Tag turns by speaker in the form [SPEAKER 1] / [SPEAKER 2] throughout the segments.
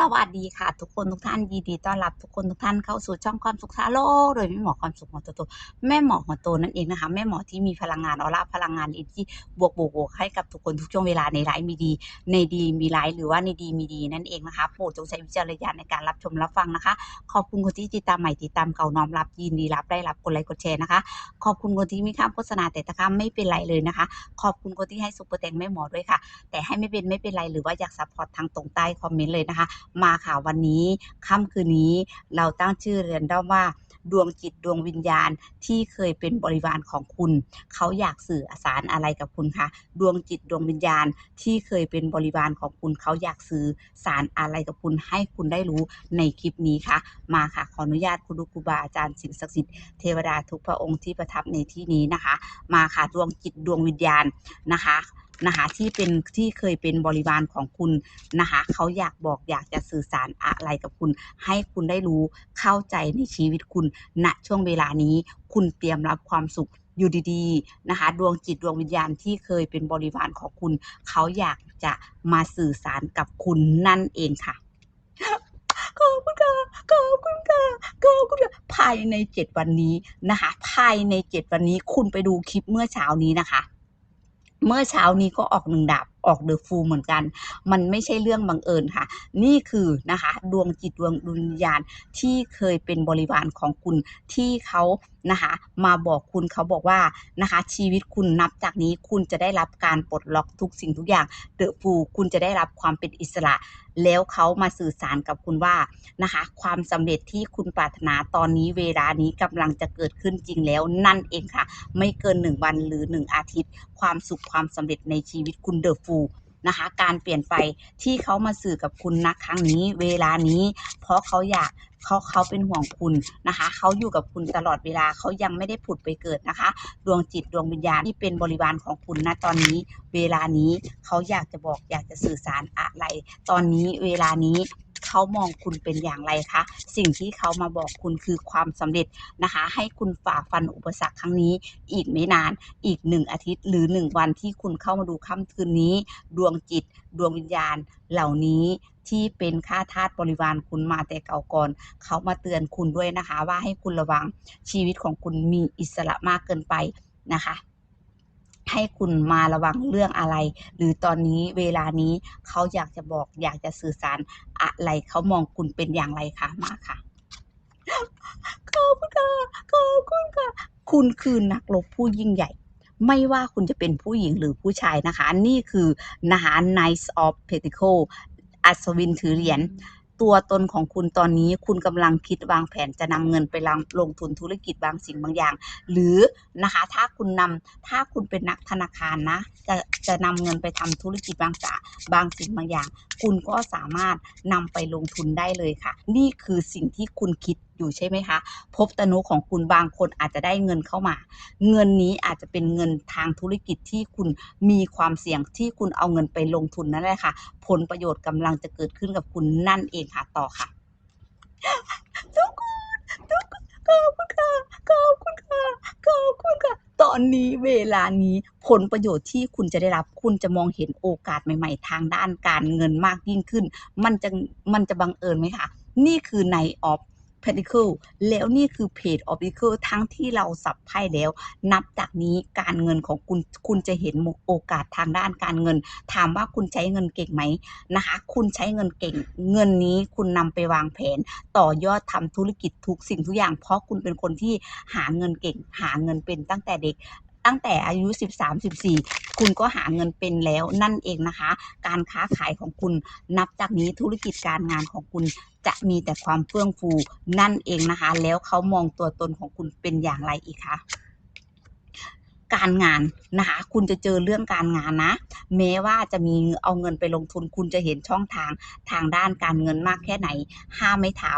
[SPEAKER 1] สวัสดีค่ะทุกคนทุกท่านยินดีต้อนรับทุกคนทุกท่านเข้าสู่ช่องความสุขซาโลกโดยแม่หมอความสุขหัวโตโตแม่หมอหัวโตนั่นเองนะคะแม่หมอที่มีพลังงานออร่าพลังงานอินที่บวกบวกบวกให้กับทุกคนทุกช่วงเวลาในไลฟ์มีดี ในดีมีไลฟ์หรือว่าในดีมีดีนั่นเองนะคะโปรดจงใช้วิจารณญาณในการรับชมรับฟังนะคะ ขอบคุณคนที่ติดตามใหม่ติดตามเก่าน้อมรับยินดีรับได้รับกดไลค์กดแชร์นะคะขอบคุณคนที่มีข้ามโฆษณาแต่ตะข้ามไม่เป็นไรเลยนะคะ ขอบคุณคนที่ให้ซุปเปอร์แตงแม่หมอด้วยค่ะ แต่ให้ไม่เป็นไม่เป็นไรหรือว่าอยากซัพพอร์ตทางตรงใต้คอมเมนต์เลยนะคะมาค่ะวันนี้ค่ำคืนนี้เราตั้งชื่อเรียนด้อมว่าดวงจิตดวงวิญญาณที่เคยเป็นบริวารของคุณ เขาอยากสื่อสารอะไรกับคุณคะดวงจิตดวงวิญญาณที่เคยเป็นบริวารของคุณ เขาอยากสื่อสารอะไรกับคุณ ให้คุณได้รู้ในคลิปนี้ค่ะ มาค่ะขออนุญาตคุณลูกครูบาอาจารย์สิ่งศักดิ์สิทธิ์เทวดาทุกพระองค์ที่ประทับในที่นี้นะคะ มาค่ะดวงจิตดวงวิญญาณนะคะ นะคะที่เป็นที่เคยเป็นบริวารของคุณนะคะเขาอยากบอกอยากจะสื่อสารอะไรกับคุณ ให้คุณได้รู้เข้าใจในชีวิตคุณณช่วงเวลานี้คุณเตรียมรับความสุขอยู่ดีๆนะคะดวงจิตดวงวิญญาณที่เคยเป็นบริวารของคุณ เขาอยากจะมาสื่อสารกับคุณนั่นเองค่ะขอบคุณค่ะขอบคุณค่ะขอบคุณค่ะภายในเจ็ดวันนี้นะคะ ภายในเจ็ดวันนี้คุณไปดูคลิปเมื่อเช้านี้นะคะ เมื่อเช้านี้ก็ออกหนึ่งดาบออกเดอะฟูเหมือนกัน มันไม่ใช่เรื่องบังเอิญค่ะ นี่คือนะคะ ดวงจิตดวงดุญญาณที่เคยเป็นบริวารของคุณที่เขา นะคะ มาบอกคุณเขาบอกว่านะคะ ชีวิตคุณนับจากนี้คุณจะได้รับการปลดล็อกทุกสิ่งทุกอย่างเดอะฟูคุณจะได้รับความเป็นอิสระ แล้วเขามาสื่อสารกับคุณว่านะคะ ความสำเร็จที่คุณปรารถนาตอนนี้เวลานี้กำลังจะเกิดขึ้นจริงแล้วนั่นเองค่ะ ไม่เกิน 1 วันหรือ 1 อาทิตย์ ความสุขความสำเร็จในชีวิตคุณเดอะฟูนะคะการเปลี่ยนไปที่เขามาสื่อกับคุณนะครั้งนี้เวลานี้ เพราะเขาอยาก เขาเขาเป็นห่วงคุณนะคะ เขาอยู่กับคุณตลอดเวลาเขายังไม่ได้ผุดไปเกิดนะคะ ดวงจิตดวงวิญญาณที่เป็นบริวารของคุณนะตอนนี้ เวลานี้เขาอยากจะบอกอยากจะสื่อสารอะไร ตอนนี้เวลานี้เขามองคุณเป็นอย่างไรคะ สิ่งที่เขามาบอกคุณคือความสำเร็จนะคะ ให้คุณฝ่าฟันอุปสรรคครั้งนี้ อีกไม่นาน อีกหนึ่งอาทิตย์ หรือหนึ่งวันที่คุณเข้ามาดูค่ำคืนนี้ ดวงจิต ดวงวิญญาณเหล่านี้ ที่เป็นค่าทาสบริวารคุณมาแต่เก่าก่อน เขามาเตือนคุณด้วยนะคะ ว่าให้คุณระวังชีวิตของคุณมีอิสระมากเกินไปนะคะให้คุณมาระวังเรื่องอะไร หรือตอนนี้เวลานี้เขาอยากจะบอกอยากจะสื่อสารอะไรเขามองคุณเป็นอย่างไรคะมาค่ะขอบคุณค่ะขอบคุณค่ะ คุณคือนักรบผู้ยิ่งใหญ่ ไม่ว่าคุณจะเป็นผู้หญิงหรือผู้ชายนะคะ นี่คือนะคะ Knight of Pentacle อัศวินถือเหรียญตัวตนของคุณตอนนี้คุณกำลังคิดวางแผนจะนำเงินไปลงลงทุนธุรกิจบางสิ่งบางอย่าง หรือนะคะถ้าคุณนำถ้าคุณเป็นนักธนาคารนะจะจะนำเงินไปทำธุรกิจบางสาบางสิ่งบางอย่าง คุณก็สามารถนำไปลงทุนได้เลยค่ะ นี่คือสิ่งที่คุณคิด อยู่ใช่ไหมคะภพตนุของคุณบางคนอาจจะได้เงินเข้ามา เงินนี้อาจจะเป็นเงินทางธุรกิจที่คุณมีความเสี่ยงที่คุณเอาเงินไปลงทุนนั่นแหละค่ะ ผลประโยชน์กำลังจะเกิดขึ้นกับคุณนั่นเองค่ะต่อค่ะทุกคนทุกคนขอบคุณค่ะขอบคุณค่ะขอบคุณค่ะตอนนี้เวลานี้ผลประโยชน์ที่คุณจะได้รับ คุณจะมองเห็นโอกาสใหม่ ๆ ทางด้านการเงินมากยิ่งขึ้น มันจะมันจะบังเอิญไหมคะนี่คือในออฟ Pentacle แล้วนี่คือเพจ of Pentacle ทั้งที่เราสับไพ่แล้ว นับจากนี้การเงินของคุณคุณจะเห็นโอกาสทางด้านการเงิน ถามว่าคุณใช้เงินเก่งไหมนะคะ คุณใช้เงินเก่ง เงินนี้คุณนำไปวางแผน ต่อยอดทำธุรกิจทุกสิ่งทุกอย่าง เพราะคุณเป็นคนที่หาเงินเก่ง หาเงินเป็นตั้งแต่เด็ก ตั้งแต่อายุ 13 14 คุณก็หาเงินเป็นแล้วนั่นเองนะคะ การค้าขายของคุณนับจากนี้ธุรกิจการงานของคุณจะมีแต่ความเฟื่องฟูนั่นเองนะคะ แล้วเขามองตัวตนของคุณเป็นอย่างไรอีกคะ การงานนะคะ คุณจะเจอเรื่องการงานนะ แม้ว่าจะมีเอาเงินไปลงทุน คุณจะเห็นช่องทางทางด้านการเงินมากแค่ไหน ห้าไม่เท้า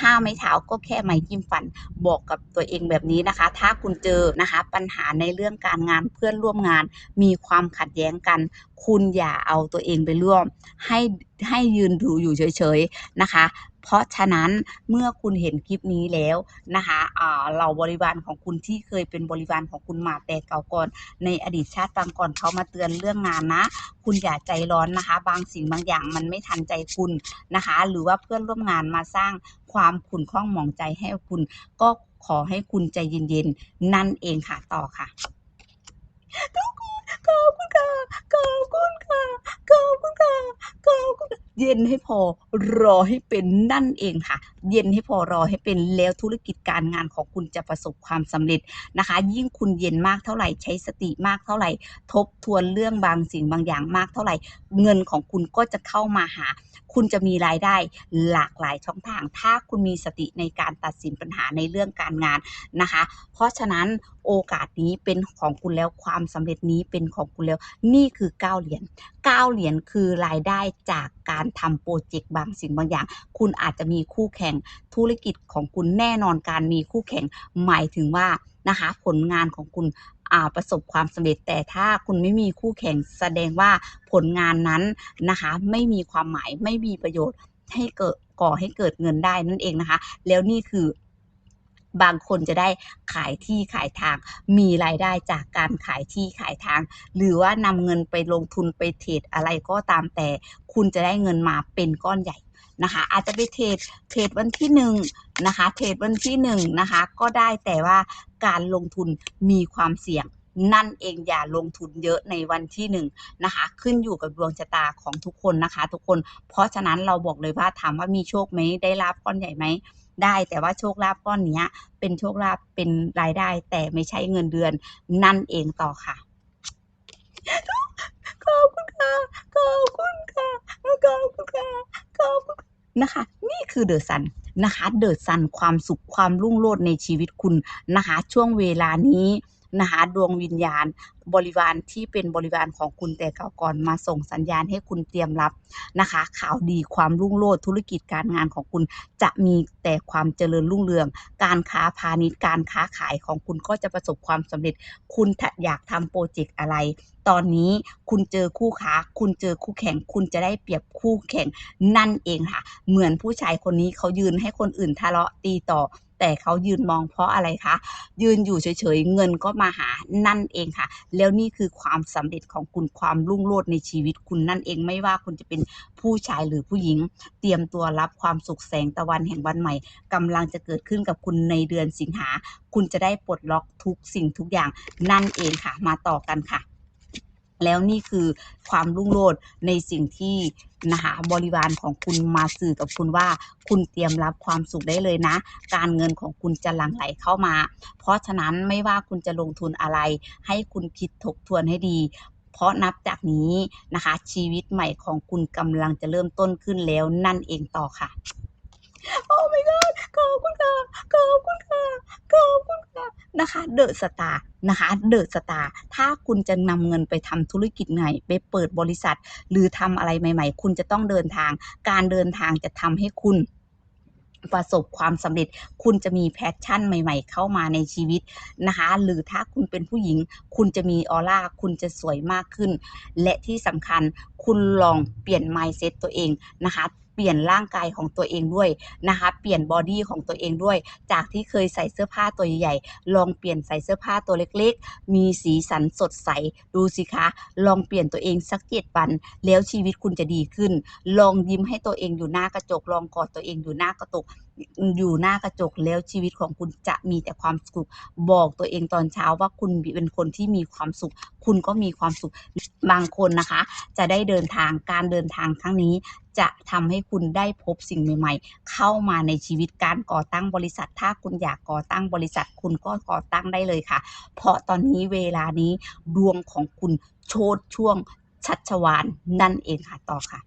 [SPEAKER 1] ห้าไม่เท้าก็แค่ไม้จิ้มฟัน บอกกับตัวเองแบบนี้นะคะ ถ้าคุณเจอนะคะปัญหาในเรื่องการงานเพื่อนร่วมงาน มีความขัดแย้งกัน คุณอย่าเอาตัวเองไปร่วม ให้ให้ยืนดูอยู่เฉยๆนะคะ เพราะฉะนั้นเมื่อคุณเห็นคลิปนี้แล้วนะคะเหล่าบริวารของคุณที่เคยเป็นบริวารของคุณมาแต่เก่าก่อน ในอดีตชาติปางก่อนเขามาเตือนเรื่องงานนะ คุณอย่าใจร้อนนะคะ บางสิ่งบางอย่างมันไม่ทันใจคุณนะคะ หรือว่าเพื่อนร่วมงานมาสร้างความขุ่นข้องหมองใจให้คุณ ก็ขอให้คุณใจเย็นๆ นั่นเองค่ะต่อค่ะทุกคนขอบคุณค่ะขอบคุณค่ะขอบคุณค่ะขอบคุณค่ะเย็นให้พอรอให้เป็นนั่นเองค่ะ เย็นให้พอรอให้เป็นแล้วธุรกิจการงานของคุณจะประสบความสำเร็จนะคะ ยิ่งคุณเย็นมากเท่าไหร่ใช้สติมากเท่าไหร่ ทบทวนเรื่องบางสิ่งบางอย่างมากเท่าไหร่ เงินของคุณก็จะเข้ามาหา คุณจะมีรายได้หลากหลายช่องทาง ถ้าคุณมีสติในการตัดสินปัญหาในเรื่องการงานนะคะ เพราะฉะนั้นโอกาสนี้เป็นของคุณแล้วความสำเร็จนี้เป็นของคุณแล้ว นี่คือ9เหรียญ9เหรียญคือรายได้จากการทำโปรเจกต์บางสิ่งบางอย่าง คุณอาจจะมีคู่แข่งธุรกิจของคุณแน่นอนการมีคู่แข่งหมายถึงว่านะคะผลงานของคุณประสบความสำเร็จแต่ถ้าคุณไม่มีคู่แข่งแสดงว่าผลงานนั้นนะคะ ไม่มีความหมายไม่มีประโยชน์ให้เกิดก่อให้เกิดเงินได้นั่นเองนะคะ แล้วนี่คือ บางคนจะได้ขายที่ขายทาง มีรายได้จากการขายที่ขายทาง หรือว่านำเงินไปลงทุนไปเทรดอะไรก็ตามแต่ คุณจะได้เงินมาเป็นก้อนใหญ่นะคะอาจจะไปเทรดเทรดวันที่หนึ่งนะคะเทรดวันที่หนึ่งนะคะก็ได้แต่ว่าการลงทุนมีความเสี่ยงนั่นเองอย่าลงทุนเยอะในวันที่หนึ่งนะคะขึ้นอยู่กับดวงชะตาของทุกคนนะคะ ทุกคนเพราะฉะนั้นเราบอกเลยว่าถามว่ามีโชคไหมได้ลาบก้อนใหญ่ไหม ได้ แต่ว่าโชคลาภก้อนนี้เป็นโชคลาภเป็นรายได้ แต่ไม่ใช่เงินเดือนนั่นเองต่อค่ะขอบคุณค่ะขอบคุณค่ะขอบคุณค่ะขอบคุณนะคะ นี่คือเดอะซันนะคะ เดอะซันความสุขความรุ่งโรจน์ในชีวิตคุณนะคะ ช่วงเวลานี้นะคะดวงวิญญาณบริวารที่เป็นบริวารของคุณแต่เก่าก่อนมาส่งสัญญาณให้คุณเตรียมรับนะคะ ข่าวดีความรุ่งโรจน์ธุรกิจการงานของคุณจะมีแต่ความเจริญรุ่งเรือง การค้าพาณิชย์การค้าขายของคุณก็จะประสบความสำเร็จ คุณอยากทำโปรเจกต์อะไร ตอนนี้คุณเจอคู่ค้า คุณเจอคู่แข่ง คุณจะได้เปรียบคู่แข่งนั่นเองค่ะ เหมือนผู้ชายคนนี้เขายืนให้คนอื่นทะเลาะตีต่อแต่เขายืนมองเพราะอะไรคะ ยืนอยู่เฉยๆ เงินก็มาหานั่นเองค่ะแล้วนี่คือความสำเร็จของคุณความรุ่งโรจน์ในชีวิตคุณนั่นเองไม่ว่าคุณจะเป็นผู้ชายหรือผู้หญิง เตรียมตัวรับความสุขแสงตะวันแห่งวันใหม่กำลังจะเกิดขึ้นกับคุณในเดือนสิงหา คุณจะได้ปลดล็อกทุกสิ่งทุกอย่างนั่นเองค่ะ มาต่อกันค่ะ แล้วนี่คือความรุ่งโรจน์ในสิ่งที่นะคะบริวารของคุณมาสื่อกับคุณว่า คุณเตรียมรับความสุขได้เลยนะ การเงินของคุณจะหลั่งไหลเข้ามา เพราะฉะนั้นไม่ว่าคุณจะลงทุนอะไร ให้คุณคิดทบทวนให้ดีเพราะนับจากนี้นะคะ ชีวิตใหม่ของคุณกำลังจะเริ่มต้นขึ้นแล้วนั่นเองต่อค่ะ โอ้ my god ขอบคุณค่ะขอบคุณค่ะขอบคุณค่ะนะคะเดอะสตาร์นะคะเดอะสตาร์ถ้าคุณจะนำเงินไปทำธุรกิจไหนไปเปิดบริษัท หรือทำอะไรใหม่ ๆ คุณจะต้องเดินทาง การเดินทางจะทำให้คุณประสบความสำเร็จ คุณจะมีแพชชั่นใหม่ ๆ เข้ามาในชีวิตนะคะ หรือถ้าคุณเป็นผู้หญิง คุณจะมีออร่า คุณจะสวยมากขึ้น และที่สำคัญ คุณลองเปลี่ยน mindset ตัวเองนะคะ เปลี่ยนร่างกายของตัวเองด้วยนะคะเปลี่ยนบอดี้ของตัวเองด้วย จากที่เคยใส่เสื้อผ้าตัวใหญ่ๆลองเปลี่ยนใส่เสื้อผ้าตัวเล็กๆ มีสีสันสดใสดูสิคะ ลองเปลี่ยนตัวเองสักเจ็ดวัน แล้วชีวิตคุณจะดีขึ้น ลองยิ้มให้ตัวเองอยู่หน้ากระจกลองกอดตัวเองอยู่หน้ากระจกอยู่หน้ากระจกแล้วชีวิตของคุณจะมีแต่ความสุข บอกตัวเองตอนเช้าว่าคุณเป็นคนที่มีความสุข คุณก็มีความสุขบางคนนะคะ จะได้เดินทางการเดินทางครั้งนี้จะทำให้คุณได้พบสิ่งใหม่ ๆ เข้ามาในชีวิตการก่อตั้งบริษัท ถ้าคุณอยากก่อตั้งบริษัท คุณก็ก่อตั้งได้เลยค่ะ เพราะตอนนี้เวลานี้ดวงของคุณโชดช่วงชัชวานนั่นเองค่ะต่อค่ะ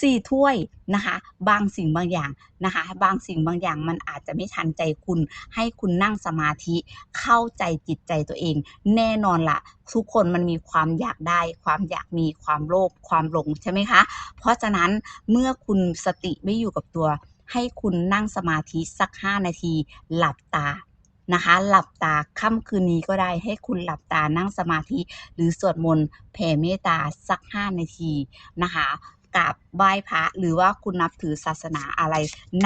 [SPEAKER 1] สี่ถ้วยนะคะ บางสิ่งบางอย่างนะคะ บางสิ่งบางอย่างมันอาจจะไม่ทันใจคุณ ให้คุณนั่งสมาธิเข้าใจจิตใจตัวเอง แน่นอนละทุกคนมันมีความอยากได้ ความอยากมีความโลภความหลงใช่ไหมคะ เพราะฉะนั้นเมื่อคุณสติไม่อยู่กับตัว ให้คุณนั่งสมาธิสัก 5 นาที หลับตา นะคะ หลับตาค่ำคืนนี้ก็ได้ให้คุณหลับตานั่งสมาธิ หรือสวดมนต์แผ่เมตตาสัก 5 นาทีนะคะกราบไหว้พระหรือว่าคุณนับถือศาสนาอะไร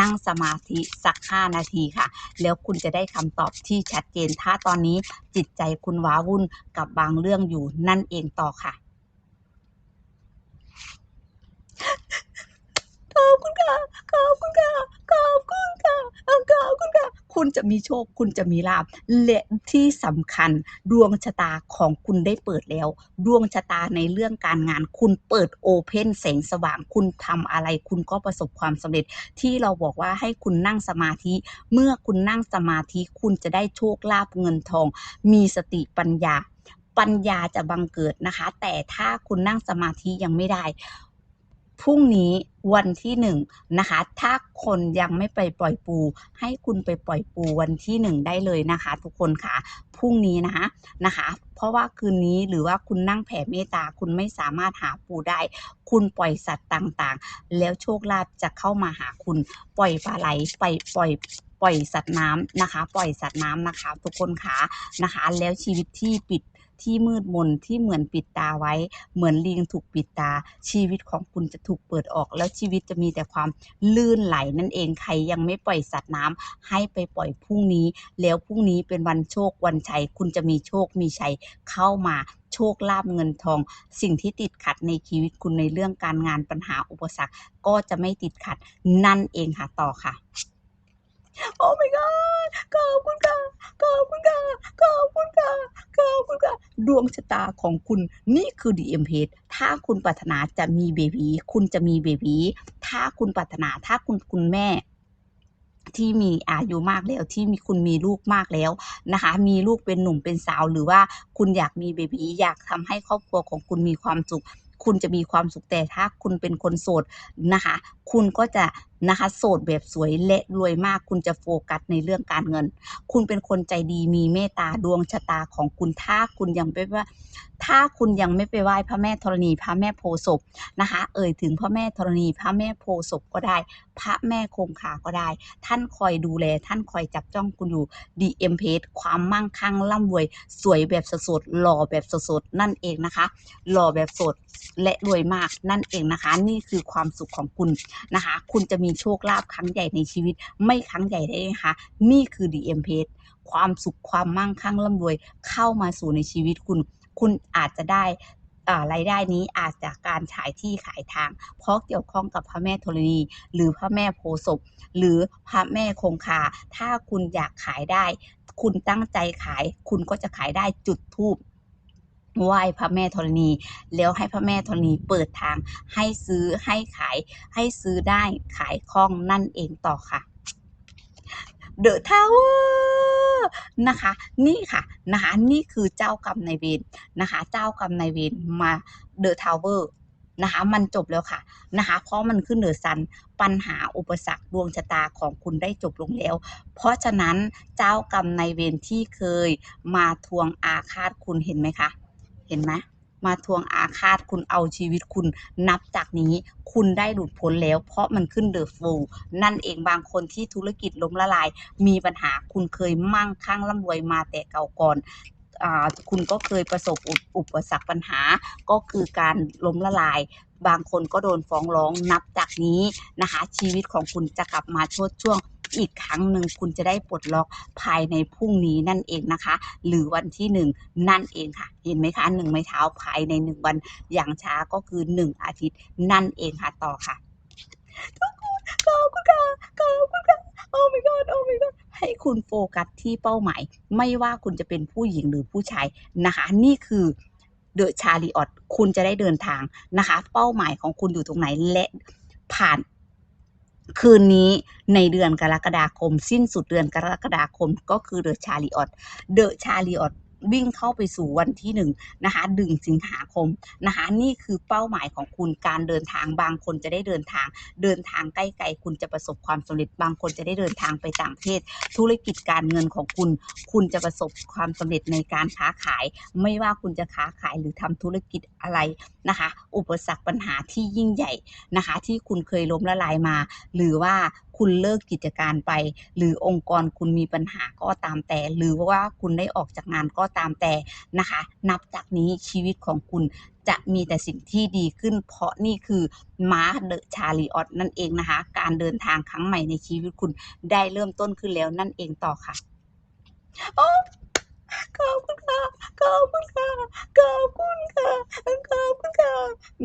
[SPEAKER 1] นั่งสมาธิสัก5นาทีค่ะ แล้วคุณจะได้คำตอบที่ชัดเจน ถ้าตอนนี้จิตใจคุณว้าวุ่นกับบางเรื่องอยู่นั่นเองต่อค่ะ ขอบคุณค่ะ ขอบคุณค่ะ ขอบคุณค่ะ ขอบคุณค่ะ คุณจะมีโชค คุณจะมีลาภและที่สำคัญดวงชะตาของคุณได้เปิดแล้ว ดวงชะตาในเรื่องการงาน คุณเปิดโอเพนแสงสว่าง คุณทำอะไร คุณก็ประสบความสำเร็จ ที่เราบอกว่าให้คุณนั่งสมาธิ เมื่อคุณนั่งสมาธิ คุณจะได้โชคลาภเงินทอง มีสติปัญญา ปัญญาจะบังเกิดนะคะ แต่ถ้าคุณนั่งสมาธิยังไม่ได้ พรุ่งนี้วันที่หนึ่งนะคะ ถ้าคนยังไม่ไปปล่อยปู ให้คุณไปปล่อยปูวันที่หนึ่งได้เลยนะคะ ทุกคนค่ะ พรุ่งนี้นะคะนะคะ เพราะว่าคืนนี้หรือว่าคุณนั่งแผ่เมตตาคุณไม่สามารถหาปูได้ คุณปล่อยสัตว์ต่างๆ แล้วโชคลาภจะเข้ามาหาคุณ ปล่อยปลาไหลไปปล่อยปล่อยสัตว์น้ำนะคะ ปล่อยสัตว์น้ำนะคะ ทุกคนค่ะนะคะ แล้วชีวิตที่ปิด ที่มืดมนที่เหมือนปิดตาไว้ เหมือนลิงถูกปิดตา ชีวิตของคุณจะถูกเปิดออก แล้วชีวิตจะมีแต่ความลื่นไหลนั่นเองใครยังไม่ปล่อยสัตว์น้ำให้ไปปล่อยพรุ่งนี้ แล้วพรุ่งนี้เป็นวันโชควันชัย คุณจะมีโชคมีชัยเข้ามาโชคลาภเงินทอง สิ่งที่ติดขัดในชีวิตคุณในเรื่องการงานปัญหาอุปสรรค ก็จะไม่ติดขัดนั่นเองค่ะต่อค่ะ โอ้ my god ขอบคุณค่ะขอบคุณค่ะขอบคุณค่ะขอบคุณค่ะดวงชะตาของคุณนี่คือ DM p a g e ถ้าคุณปรารถนาจะมีเบบีคุณจะมีเบบีถ้าคุณปรารถนาถ้าคุณคุณแม่ที่มีอายุมากแล้วที่มีคุณมีลูกมากแล้วนะคะ มีลูกเป็นหนุ่มเป็นสาวหรือว่าคุณอยากมีเบบีอยากทำให้ครอบครัวของคุณมีความสุข คุณจะมีความสุขแต่ถ้าคุณเป็นคนโสดนะคะ คุณก็จะ นะคะโสดแบบสวยและรวยมาก คุณจะโฟกัสในเรื่องการเงิน คุณเป็นคนใจดีมีเมตตาดวงชะตาของคุณถ้าคุณยังไม่ว่า ถ้าคุณยังไม่ไปไหว้พระแม่ธรณีพระแม่โพศพนะคะ เอ่ยถึงพระแม่ธรณีพระแม่โพศพก็ได้ พระแม่คงคาก็ได้ ท่านคอยดูแล ท่านคอยจับจ้องคุณอยู่ DM p a g e ความมั่งคั่งร่ำรวย สวยแบบสดหล่อแบบสดนั่นเองนะคะ หล่อแบบสดและรวยมากนั่นเองนะคะ นี่คือความสุขของคุณนะคะ คุณจะมีโชคลาภครั้งใหญ่ในชีวิต ไม่ครั้งใหญ่ได้นะคะ นี่คือ DM p a g e ความสุขความมั่งคั่งร่ำรวยเข้ามาสู่ในชีวิตคุณ คุณอาจจะได้อ่ารายได้นี้อาจจากการฉายที่ขายทาง เพราะเกี่ยวข้องกับพระแม่ธรณี หรือพระแม่โพศพหรือพระแม่คงคา ถ้าคุณอยากขายได้ คุณตั้งใจขาย คุณก็จะขายได้จุดทูบ ไหว้พระแม่ธรณี แล้วให้พระแม่ธรณีเปิดทางให้ซื้อให้ขายให้ซื้อได้ขายคล่องนั่นเองต่อค่ะเดอะทาวเวอร์นะคะ นี่ค่ะนะคะนี่คือเจ้ากรรมนายเวรนะคะ เจ้ากรรมนายเวรมาเดอะทาวเวอร์นะคะมันจบแล้วค่ะนะคะ เพราะมันขึ้นเดอซันปัญหาอุปสรรคดวงชะตาของคุณได้จบลงแล้ว เพราะฉะนั้นเจ้ากรรมนายเวรที่เคยมาทวงอาฆาตคุณเห็นไหมคะ เห็นไหมมาทวงอาฆาตคุณเอาชีวิตคุณนับจากนี้ คุณได้หลุดพ้นแล้ว เพราะมันขึ้นเดอะฟูนั่นเองบางคนที่ธุรกิจล้มละลาย มีปัญหาคุณเคยมั่งคั่งร่ำรวยมาแต่เก่าก่อนอคุณก็เคยประสบอุอุปสรรคปัญหา ก็คือการล้มละลาย บางคนก็โดนฟ้องร้องนับจากนี้นะคะ ชีวิตของคุณจะกลับมาชดช่วง อีกครั้งหนึ่งคุณจะได้ปลดล็อกภายในพรุ่งนี้นั่นเองนะคะ หรือวันที่หนึ่งนั่นเองค่ะ เห็นไหมคะหนึ่งไม้เท้าภายในหนึ่งวันอย่างช้าก็คือหนึ่งอาทิตย์นั่นเองค่ะต่อค่ะทุกคนขอบคุณค่ะขอบคุณค่ะโอ้ my god โอ้ my god ให้คุณโฟกัสที่เป้าหมาย ไม่ว่าคุณจะเป็นผู้หญิงหรือผู้ชายนะคะ นี่คือเดอะชาลีออตคุณจะได้เดินทางนะคะ เป้าหมายของคุณอยู่ตรงไหนและผ่าน คืนนี้ในเดือนกรกฎาคม สิ้นสุดเดือนกรกฎาคมก็คือเดอะชารีออตเดอะชารีออต วิ่งเข้าไปสู่วันที่หนึ่งนะคะดึงสิงหาคมนะคะนี่คือเป้าหมายของคุณการเดินทางบางคนจะได้เดินทาง เดินทางใกล้ๆคุณจะประสบความสำเร็จ บางคนจะได้เดินทางไปต่างประเทศ ธุรกิจการเงินของคุณ คุณจะประสบความสำเร็จในการค้าขาย ไม่ว่าคุณจะค้าขายหรือทำธุรกิจอะไรนะคะ อุปสรรคปัญหาที่ยิ่งใหญ่นะคะ ที่คุณเคยล้มละลายมา หรือว่า คุณเลิกกิจการไป หรือองค์กรคุณมีปัญหาก็ตามแต่ หรือว่าคุณได้ออกจากงานก็ตามแต่นะคะ นับจากนี้ชีวิตของคุณจะมีแต่สิ่งที่ดีขึ้น เพราะนี่คือม้าเดอะชาลีออตนั่นเองนะคะ การเดินทางครั้งใหม่ในชีวิตคุณได้เริ่มต้นขึ้นแล้วนั่นเองต่อค่ะโอ้ขอบคุณค่ะ ขอบคุณค่ะ ขอบคุณค่ะ ขอบคุณค่ะ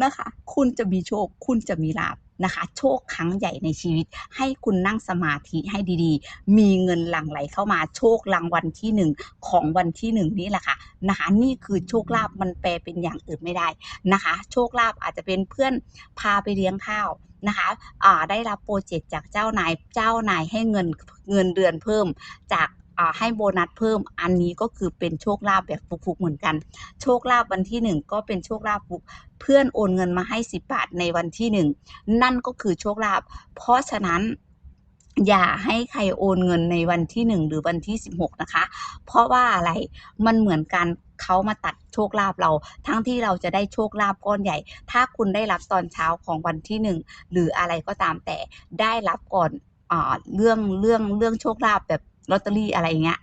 [SPEAKER 1] นะคะ คุณจะมีโชค คุณจะมีลาภ นะคะ โชคครั้งใหญ่ในชีวิต ให้คุณนั่งสมาธิให้ดีๆ มีเงินหลั่งไหลเข้ามาโชครางวัลที่หนึ่งของวันที่หนึ่งนี่แหละค่ะนะคะ นี่คือโชคลาภมันแปลเป็นอย่างอื่นไม่ได้นะคะ โชคลาภอาจจะเป็นเพื่อนพาไปเลี้ยงข้าวนะคะได้รับโปรเจกต์จากเจ้านาย เจ้านายให้เงินเงินเดือนเพิ่มจาก ให้โบนัสเพิ่มอันนี้ก็คือเป็นโชคลาภแบบฟุกๆเหมือนกัน โชคลาภวันที่หนึ่งก็เป็นโชคลาภฟุกเพื่อนโอนเงินมาให้ 10 บาทในวันที่หนึ่งนั่นก็คือโชคลาภเพราะฉะนั้นอย่าให้ใครโอนเงินในวันที่หนึ่งหรือวันที่ 16 นะคะ เพราะว่าอะไรมันเหมือนการเขามาตัดโชคลาภเรา ทั้งที่เราจะได้โชคลาภก้อนใหญ่ ถ้าคุณได้รับตอนเช้าของวันที่หนึ่งหรืออะไรก็ตามแต่ได้รับก่อนอเรื่องเรื่องเรื่องโชคลาภแบบ ลอตเตอรี่อะไรเงี้ย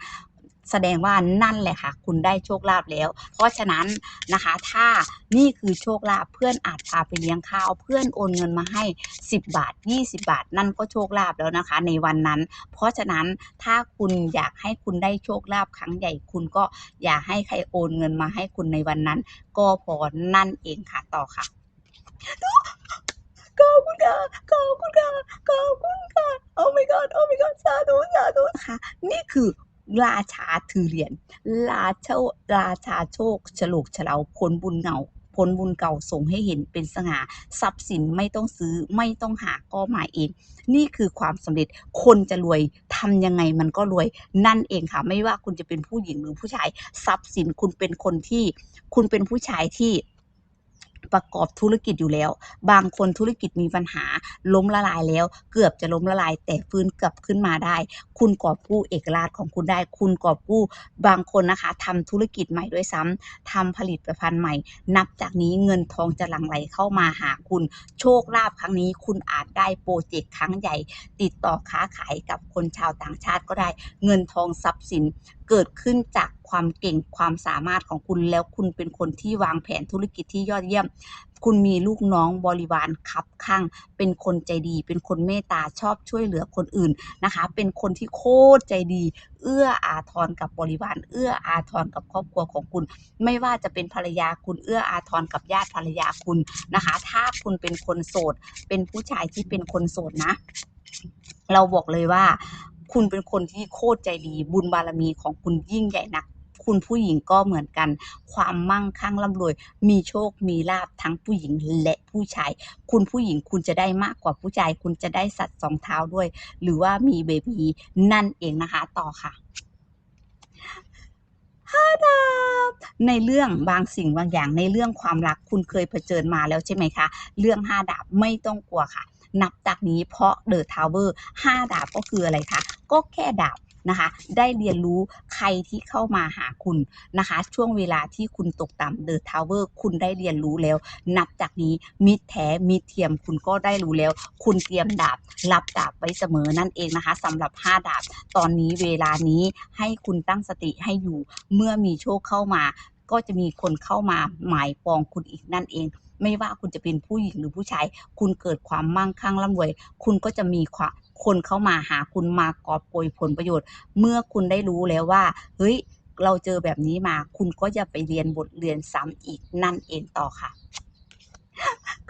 [SPEAKER 1] แสดงว่านั่นแหละค่ะ คุณได้โชคลาภแล้ว เพราะฉะนั้นนะคะ ถ้านี่คือโชคลาภเพื่อนอาจพาไปเลี้ยงข้าว เพื่อนโอนเงินมาให้ 10 บาท 20 บาท นั่นก็โชคลาภแล้วนะคะ ในวันนั้น เพราะฉะนั้นถ้าคุณอยากให้คุณได้โชคลาภครั้งใหญ่ คุณก็อย่าให้ใครโอนเงินมาให้คุณในวันนั้น ก็พอนั่นเองค่ะต่อค่ะ ขอบคุณค่ะขอบคุณค่ะขอบคุณค่ะ Oh my god Oh my god สาธุสาธุนะคะนี่คือราชาถือเหรียญราโชราชาโชคฉลกฉลาผลบุญเก่าผลบุญเก่าส่งให้เห็นเป็นสง่าทรัพย์สินไม่ต้องซื้อไม่ต้องหาก็มาเอง นี่คือความสำเร็จคนจะรวยทำยังไงมันก็รวยนั่นเองค่ะ ไม่ว่าคุณจะเป็นผู้หญิงหรือผู้ชาย ทรัพย์สินคุณเป็นคนที่ คุณเป็นผู้ชายที่ ประกอบธุรกิจอยู่แล้ว บางคนธุรกิจมีปัญหาล้มละลายแล้ว เกือบจะล้มละลาย แต่ฟื้นกลับขึ้นมาได้ คุณกอบกู้เอกราชของคุณได้ คุณกอบกู้บางคนนะคะทำธุรกิจใหม่ด้วยซ้ำทำผลิตภัณฑ์ใหม่ นับจากนี้เงินทองจะหลั่งไหลเข้ามาหาคุณ โชคลาภครั้งนี้ คุณอาจได้พรเจกต์ครั้งใหญ่ ติดต่อค้าขายกับคนชาวต่างชาติก็ได้ เงินทองทรัพย์สิน เกิดขึ้นจากความเก่งความสามารถของคุณแล้วคุณเป็นคนที่วางแผนธุรกิจที่ยอดเยี่ยม คุณมีลูกน้องบริวารคับข้าง เป็นคนใจดี เป็นคนเมตตาชอบช่วยเหลือคนอื่นนะคะ เป็นคนที่โคตรใจดี เอื้ออาทรกับบริวาร เอื้ออาทรกับครอบครัวของคุณ ไม่ว่าจะเป็นภรรยาคุณเอื้ออาทรกับญาติภรรยาคุณนะคะ ถ้าคุณเป็นคนโสด เป็นผู้ชายที่เป็นคนโสดนะ เราบอกเลยว่า คุณเป็นคนที่โคตรใจดีบุญบารมีของคุณยิ่งใหญ่นัก คุณผู้หญิงก็เหมือนกัน ความมั่งคั่งร่ำรวย มีโชคมีลาภทั้งผู้หญิงและผู้ชาย คุณผู้หญิงคุณจะได้มากกว่าผู้ชาย คุณจะได้สัตว์สองเท้าด้วย หรือว่ามีเบบีนั่นเองนะคะต่อค่ะ5ดาบในเรื่องบางสิ่งบางอย่างในเรื่องความรักคุณเคยเผชิญมาแล้วใช่ไหมคะ เรื่อง5ดาบไม่ต้องกลัวค่ะ นับจากนี้เพราะ The Tower 5ดาบก็คืออะไรคะ ก็แค่ดาบนะคะ ได้เรียนรู้ใครที่เข้ามาหาคุณนะคะ ช่วงเวลาที่คุณตกต่ำ The Tower คุณได้เรียนรู้แล้ว นับจากนี้มิตรแท้มิตรเทียมคุณก็ได้รู้แล้ว คุณเตรียมดาบ รับดาบไว้เสมอนั่นเองนะคะสำหรับ 5 ดาบ ตอนนี้เวลานี้ให้คุณตั้งสติให้อยู่ เมื่อมีโชคเข้ามา ก็จะมีคนเข้ามาหมายปองคุณอีกนั่นเอง ไม่ว่าคุณจะเป็นผู้หญิงหรือผู้ชาย คุณเกิดความมั่งคั่งร่ำรวย คุณก็จะมีความคนเข้ามาหาคุณมากอบโกยผลประโยชน์ เมื่อคุณได้รู้แล้วว่า เฮ้ย เราเจอแบบนี้มา คุณก็อย่าไปเรียนบทเรียนซ้ำอีกนั่นเองต่อค่ะ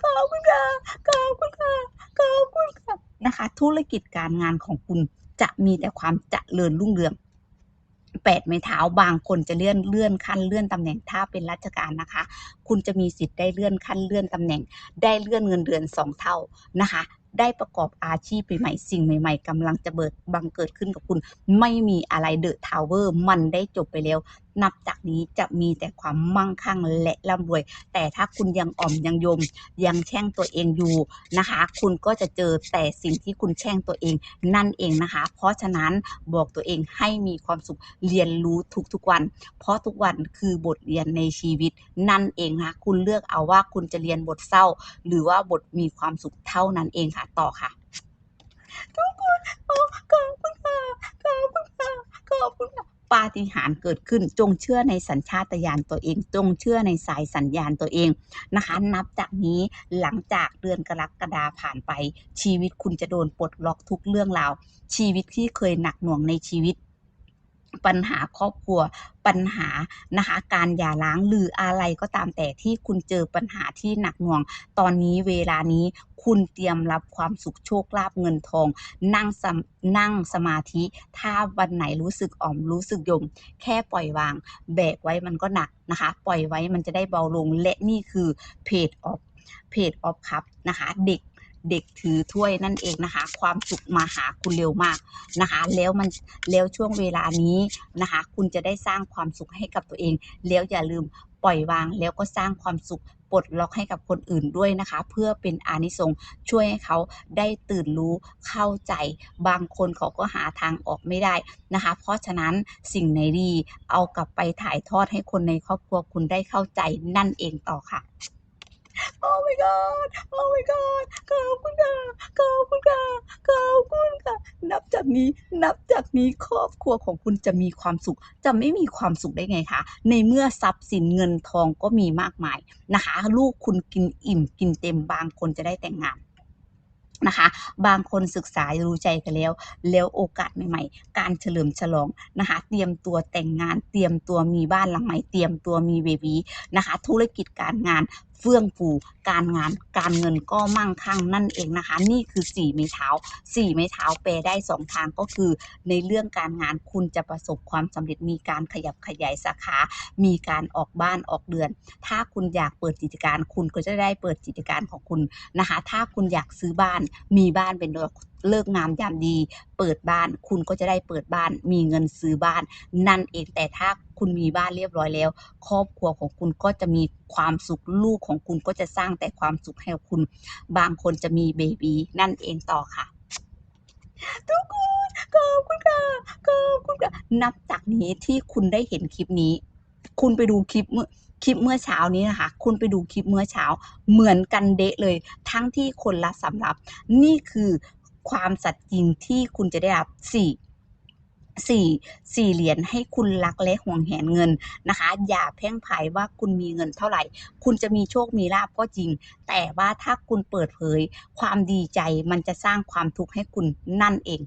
[SPEAKER 1] ขอบคุณค่ะ ขอบคุณค่ะ ขอบคุณค่ะ นะคะ ธุรกิจการงานของคุณจะมีแต่ความเจริญรุ่งเรือง แปดไม้เท้าบางคนจะเลื่อนเลื่อนขั้นเลื่อนตำแหน่งถ้าเป็นราชการนะคะ คุณจะมีสิทธิ์ได้เลื่อนขั้นเลื่อนตำแหน่ง ได้เลื่อนเงินเดือนสองเท่านะคะได้ประกอบอาชีพใหม่ๆ สิ่งใหม่ๆกำลังจะเบิดบังเกิดขึ้นกับคุณ ไม่มีอะไรเดอะทาวเวอร์ มันได้จบไปแล้วนับจากนี้จะมีแต่ความมั่งคั่งและร่ำรวย แต่ถ้าคุณยังอ่อมยังโยม ยังแช่งตัวเองอยู่นะคะ คุณก็จะเจอแต่สิ่งที่คุณแช่งตัวเองนั่นเองนะคะ เพราะฉะนั้นบอกตัวเองให้มีความสุขเรียนรู้ทุกๆวัน เพราะทุกวันคือบทเรียนในชีวิตนั่นเองนะคะคุณเลือกเอาว่าคุณจะเรียนบทเศร้า หรือว่าบทมีความสุขเท่านั้นเองค่ะต่อค่ะทุกคนโอ้ขอบคุณค่ะขอบคุณค่ะขอบคุณค่ะ ปาฏิหาริย์เกิดขึ้น จงเชื่อในสัญชาตญาณตัวเอง จงเชื่อในสายสัญญาณตัวเองนะคะ นับจากนี้หลังจากเดือนกรกฎาผ่านไป ชีวิตคุณจะโดนปลดล็อกทุกเรื่องราวชีวิตที่เคยหนักหน่วงในชีวิต ปัญหาครอบครัวปัญหานะคะการหย่าร้างหรืออะไรก็ตามแต่ที่คุณเจอปัญหาที่หนักหน่วง ตอนนี้เวลานี้คุณเตรียมรับความสุขโชคลาภเงินทอง นั่งนั่งสมาธิ ถ้าวันไหนรู้สึกอ่อมรู้สึกยม แค่ปล่อยวาง แบกไว้มันก็หนักนะคะ ปล่อยไว้มันจะได้เบาลงและนี่คือเพจออฟเพจออฟครับนะคะ เด็ก เด็กถือถ้วยนั่นเองนะคะ ความสุขมาหาคุณเร็วมากนะคะ แล้วมันแล้วช่วงเวลานี้นะคะ คุณจะได้สร้างความสุขให้กับตัวเอง แล้วอย่าลืมปล่อยวางแล้วก็สร้างความสุขปลดล็อกให้กับคนอื่นด้วยนะคะ เพื่อเป็นอานิสงส์ช่วยให้เขาได้ตื่นรู้เข้าใจ บางคนเขาก็หาทางออกไม่ได้นะคะ เพราะฉะนั้นสิ่งไหนดีเอากลับไปถ่ายทอดให้คนในครอบครัวคุณได้เข้าใจนั่นเองต่อค่ะ โอ้ my god โอ้ my god ขอบคุณค่ะขอบคุณค่ะขอบคุณค่ะ นับจากนี้ นับจากนี้ครอบครัวของคุณจะมีความสุข จะไม่มีความสุขได้ไงคะ ในเมื่อทรัพย์สินเงินทองก็มีมากมายนะคะ ลูกคุณกินอิ่มกินเต็มบางคนจะได้แต่งงานนะคะบางคนศึกษารู้ใจกันแล้ว แล้วโอกาสใหม่ๆ การเฉลิมฉลองนะคะ เตรียมตัวแต่งงาน เตรียมตัวมีบ้านหลังใหม่ เตรียมตัวมีเบบีนะคะ ธุรกิจการงาน เฟื่องฟูการงานการเงินก็มั่งคั่งนั่นเองนะคะ นี่คือสี่ไม้เท้าสี่ไม้เท้าแปลได้สองทางก็คือ ในเรื่องการงานคุณจะประสบความสำเร็จมีการขยับขยายสาขา มีการออกบ้านออกเดือน ถ้าคุณอยากเปิดกิจการคุณก็จะได้เปิดกิจการของคุณนะคะ ถ้าคุณอยากซื้อบ้านมีบ้านเป็น เลิกงามยามดี เปิดบ้าน คุณก็จะได้เปิดบ้าน มีเงินซื้อบ้าน นั่นเองแต่ถ้าคุณมีบ้านเรียบร้อยแล้ว ครอบครัวของคุณก็จะมีความสุขลูกของคุณก็จะสร้างแต่ความสุขให้คุณ บางคนจะมีเบบีนั่นเองต่อค่ะ ทุกคนขอบคุณค่ะขอบคุณค่ะนับจากนี้ที่คุณได้เห็นคลิปนี้ คุณไปดูคลิปเมื่อคลิปเมื่อเช้านี้นะคะ คุณไปดูคลิปเมื่อเช้าเหมือนกันเดะเลย ทั้งที่คนละสำรับ นี่คือ ความสัตย์จริงที่คุณจะได้รับสี่สี่สี่เหรียญให้คุณรักและห่วงแหนเงินนะคะ อย่าเพ่งพายว่าคุณมีเงินเท่าไหร่ คุณจะมีโชคมีลาบก็จริง แต่ว่าถ้าคุณเปิดเผยความดีใจมันจะสร้างความทุกข์ให้คุณนั่นเอง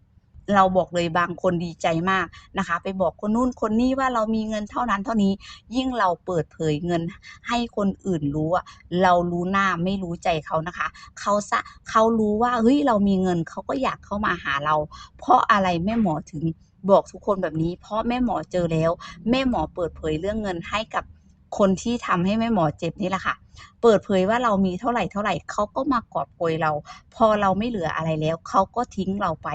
[SPEAKER 1] เราบอกเลยบางคนดีใจมากนะคะ ไปบอกคนนู้นคนนี้ว่าเรามีเงินเท่านั้นเท่านี้ ยิ่งเราเปิดเผยเงิน ให้คนอื่นรู้อะเรารู้หน้าไม่รู้ใจเขานะคะเขาสะเขารู้ว่าเฮ้ยเรามีเงินเขาก็อยากเข้ามาหาเรา เพราะอะไรแม่หมอถึงบอกทุกคนแบบนี้ เพราะแม่หมอเจอแล้ว แม่หมอเปิดเผยเรื่องเงินให้กับ คนที่ทำให้แม่หมอเจ็บนี่แหละค่ะ เปิดเผยว่าเรามีเท่าไหร่เท่าไหร่เขาก็มากอบโกยเรา พอเราไม่เหลืออะไรแล้วเขาก็ทิ้งเราไป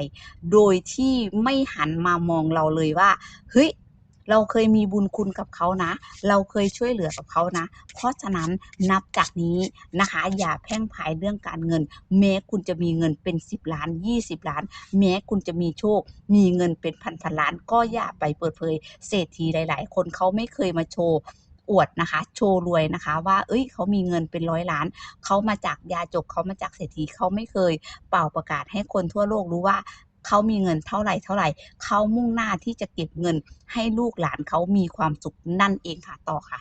[SPEAKER 1] โดยที่ไม่หันมามองเราเลยว่าเฮ้ยเราเคยมีบุญคุณกับเขานะ เราเคยช่วยเหลือกับเขานะ เพราะฉะนั้นนับจากนี้นะคะ อย่าแพ่งพายเรื่องการเงิน แม้คุณจะมีเงินเป็น 10 ล้าน 20 ล้าน แม้คุณจะมีโชค มีเงินเป็นพันพันล้าน ก็อย่าไปเปิดเผย เศรษฐีหลาย ๆ คนเขาไม่เคยมาโชว์ อวดนะคะ โชว์รวยนะคะ ว่าเอ้ยเขามีเงินเป็นร้อยล้าน เขามาจากยาจกเขามาจากเศรษฐีเขาไม่เคยเป่าประกาศให้คนทั่วโลกรู้ว่าเขามีเงินเท่าไหร่เท่าไหร่เขามุ่งหน้าที่จะเก็บเงินให้ลูกหลานเขามีความสุขนั่นเองค่ะต่อค่ะ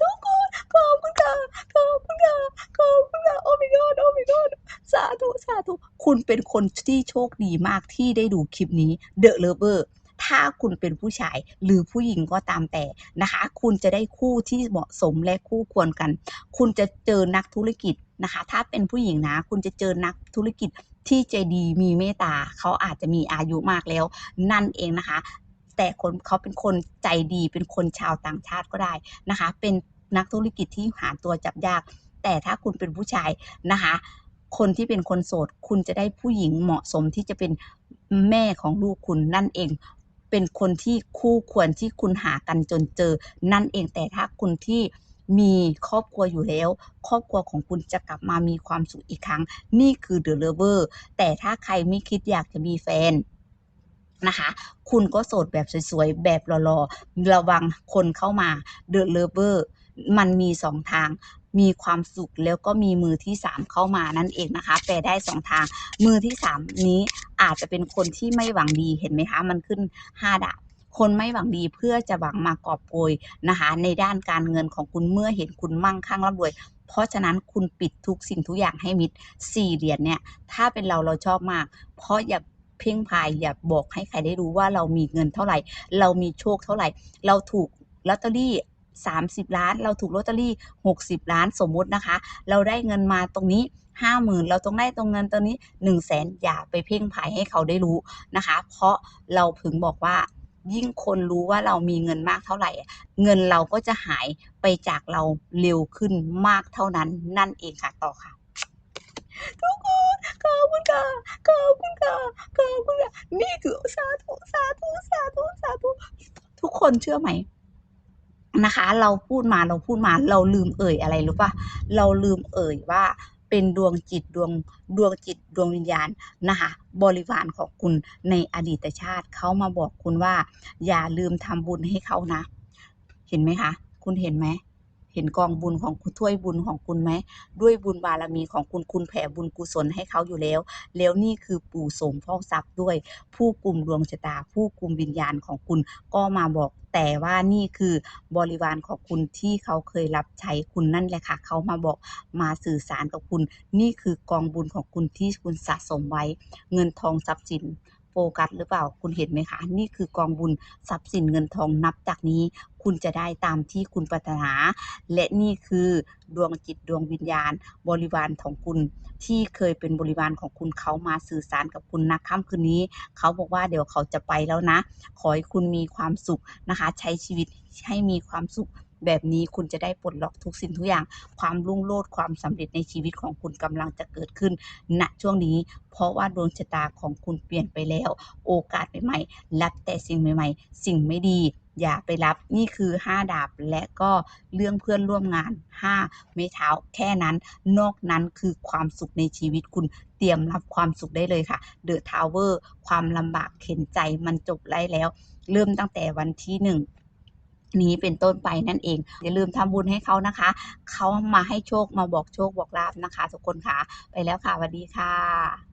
[SPEAKER 1] ทุกคนขอบคุณค่ะขอบคุณค่ะขอบคุณค่ะโอ้ my god โอ้ my god สาธุสาธุคุณเป็นคนที่โชคดีมากที่ได้ดูคลิปนี้ The Lover ถ้าคุณเป็นผู้ชายหรือผู้หญิงก็ตามแต่นะคะ คุณจะได้คู่ที่เหมาะสมและคู่ควรกัน คุณจะเจอนักธุรกิจนะคะ ถ้าเป็นผู้หญิงนะ คุณจะเจอนักธุรกิจที่ใจดีมีเมตตาเขาอาจจะมีอายุมากแล้ว นั่นเองนะคะ แต่คนเขาเป็นคนใจดีเป็นคนชาวต่างชาติก็ได้นะคะ เป็นนักธุรกิจที่หาตัวจับยาก แต่ถ้าคุณเป็นผู้ชายนะคะ คนที่เป็นคนโสด คุณจะได้ผู้หญิงเหมาะสมที่จะเป็นแม่ของลูกคุณนั่นเอง เป็นคนที่คู่ควรที่คุณหากันจนเจอ นั่นเองแต่ถ้าคุณที่มีครอบครัวอยู่แล้ว ครอบครัวของคุณจะกลับมามีความสุขอีกครั้ง นี่คือ The Lover แต่ถ้าใครไม่คิดอยากจะมีแฟนนะคะ คุณก็โสดแบบสวยๆ แบบหล่อๆ ระวังคนเข้ามา The Lover มันมีสองทาง มีความสุขแล้วก็มีมือที่สามเข้ามานั่นเองนะคะแปลได้สองทาง มือที่สามนี้อาจจะเป็นคนที่ไม่หวังดีเห็นไหมคะ มันขึ้นห้าดาบคนไม่หวังดีเพื่อจะหวังมากอบโกยนะคะในด้านการเงินของคุณเมื่อเห็นคุณมั่งคั่งร่ำรวย เพราะฉะนั้นคุณปิดทุกสิ่งทุกอย่างให้มิดสี่เหรียญเนี่ยถ้าเป็นเราเราชอบมาก เพราะอย่าเพ่งพายอย่าบอกให้ใครได้รู้ว่าเรามีเงินเท่าไหร่ เรามีโชคเท่าไหร่ เราถูกลอตเตอรี่ 30 ล้าน เราถูกลอตเตอรี่ 60 ล้านสมมุตินะคะ เราได้เงินมาตรงนี้ห้าหมื่นเราต้องได้ตรงเงินตรงนี้1นึ่งแสนอย่าไปเพ่งพายให้เขาได้รู้นะคะ เพราะเราพึงบอกว่ายิ่งคนรู้ว่าเรามีเงินมากเท่าไหร่ เงินเราก็จะหายไปจากเราเร็วขึ้นมากเท่านั้นนั่นเองค่ะต่อค่ะทุกคนขอบคุณค่ะขอบคุณค่ะขอบคุณค่ะนี่คือสาธุสาธุสาธุสาธุทุกคนเชื่อไหม นะคะ เราพูดมาเราพูดมาเราลืมเอ่ยอะไรรู้ปะเราลืมเอ่ยว่าเป็นดวงจิตดวงดวงจิตดวงวิญญาณนะคะบริวารของคุณในอดีตชาติเขามาบอกคุณว่า อย่าลืมทำบุญให้เขานะ เห็นไหมคะ คุณเห็นไหม เห็นกองบุญของคุณถ้วยบุญของคุณไหม ด้วยบุญบารมีของคุณคุณแผ่บุญกุศลให้เขาอยู่แล้ว แล้วนี่คือปู่โสมฟอทรัพย์ด้วย ผู้กลุ่มดวงชะตา ผู้กลุ่มวิญญาณของคุณก็มาบอกแต่ว่านี่คือบริวารของคุณที่เขาเคยรับใช้คุณนั่นแหละค่ะ เขามาบอกมาสื่อสารกับคุณ นี่คือกองบุญของคุณที่คุณสะสมไว้ เงินทองทรัพย์สิน โฟกัสหรือเปล่าคุณเห็นไหมคะ นี่คือกองบุญทรัพย์สินเงินทองนับจากนี้ คุณจะได้ตามที่คุณปรารถนา และนี่คือดวงจิตดวงวิญญาณ บริวารของคุณที่เคยเป็นบริวารของคุณเขามาสื่อสารกับคุณนะค่ำคืนนี้ เขาบอกว่าเดี๋ยวเขาจะไปแล้วนะ ขอให้คุณมีความสุขนะคะ ใช้ชีวิตให้มีความสุข แบบนี้คุณจะได้ปลดล็อกทุกสิ่งทุกอย่าง ความรุ่งโรจน์ความสำเร็จในชีวิตของคุณกำลังจะเกิดขึ้นณช่วงนี้ เพราะว่าดวงชะตาของคุณเปลี่ยนไปแล้ว โอกาสใหม่ๆรับแต่สิ่งใหม่ ๆ สิ่งไม่ดีอย่าไปรับนี่คือ 5 ดาบและก็เรื่องเพื่อนร่วมงาน5ไม้เท้าแค่นั้น นอกนั้นคือความสุขในชีวิตคุณเตรียมรับความสุขได้เลยค่ะเดอะทาวเวอร์ความลำบากเข็นใจมันจบไล่แล้ว เริ่มตั้งแต่วันที่ห นี้เป็นต้นไปนั่นเอง อย่าลืมทำบุญให้เขานะคะ เขามาให้โชคมาบอกโชคบอกลาบนะคะ ทุกคนค่ะ ไปแล้วค่ะสวัสดีค่ะ